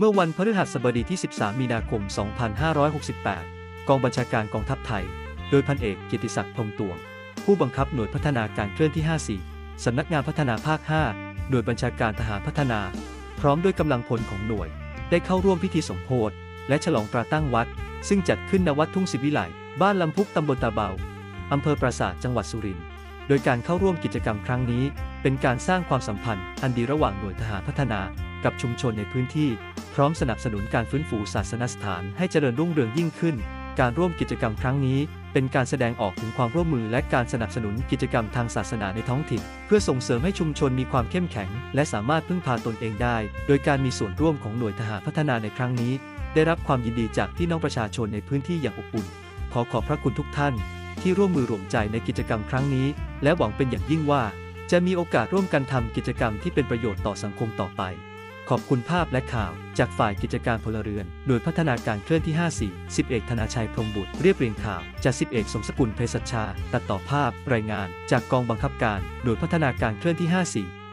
เมื่อวันพฤหัสบดีที่ 13 มีนาคม 2568 กองบัญชาการกองทัพไทย โดยพันเอกเกียรติศักดิ์พรหมตวง ผู้บังคับหน่วยพัฒนาการเคลื่อนที่ 54 สำนักงานพัฒนาภาค 5 หน่วยบัญชาการทหารพัฒนา พร้อมด้วยกำลังพลของหน่วย ได้เข้าร่วมพิธีสมโภชและฉลองตราตั้งวัด ซึ่งจัดขึ้นณวัดทุ่งศิวิไลบ้านลำพุกตำบลตาเบาอำเภอปราสาทจังหวัดสุรินทร์โดยการเข้าร่วมกิจกรรมครั้งนี้ เป็นการสร้างความสัมพันธ์อันดีระหว่างหน่วยทหารพัฒนากับชุมชนในพื้นที่ พร้อมสนับสนุนการฟื้นฟูศาสนสถานให้เจริญรุ่งเรืองยิ่งขึ้น การร่วมกิจกรรมครั้งนี้ เป็นการแสดงออกถึงความร่วมมือและการสนับสนุนกิจกรรมทางศาสนาในท้องถิ่น เพื่อส่งเสริมให้ชุมชนมีความเข้มแข็ง และสามารถพึ่งพาตนเองได้ โดยการมีส่วนร่วมของหน่วยทหารพัฒนาในครั้งนี้ ได้รับความยินดีจากพี่น้องประชาชนในพื้นที่อย่างอบอุ่น ขอขอบพระคุณทุกท่าน ที่ร่วมมือร่วมใจในกิจกรรมครั้งนี้ และหวังเป็นอย่างยิ่งว่า จะมีโอกาสร่วมกันทำกิจกรรมที่เป็นประโยชน์ต่อสังคมต่อไป ขอบคุณภาพและข่าว จากฝ่ายกิจการพลเรือน หน่วยพัฒนาการเคลื่อนที่ 54 10เอกธนาชัยพรมบุตร เรียบเรียงข่าว จาก10เอกสมสกุลเภสัชชา ตัดต่อภาพ รายงาน จากกองบังคับการ หน่วยพัฒนาการเคลื่อนที่ 54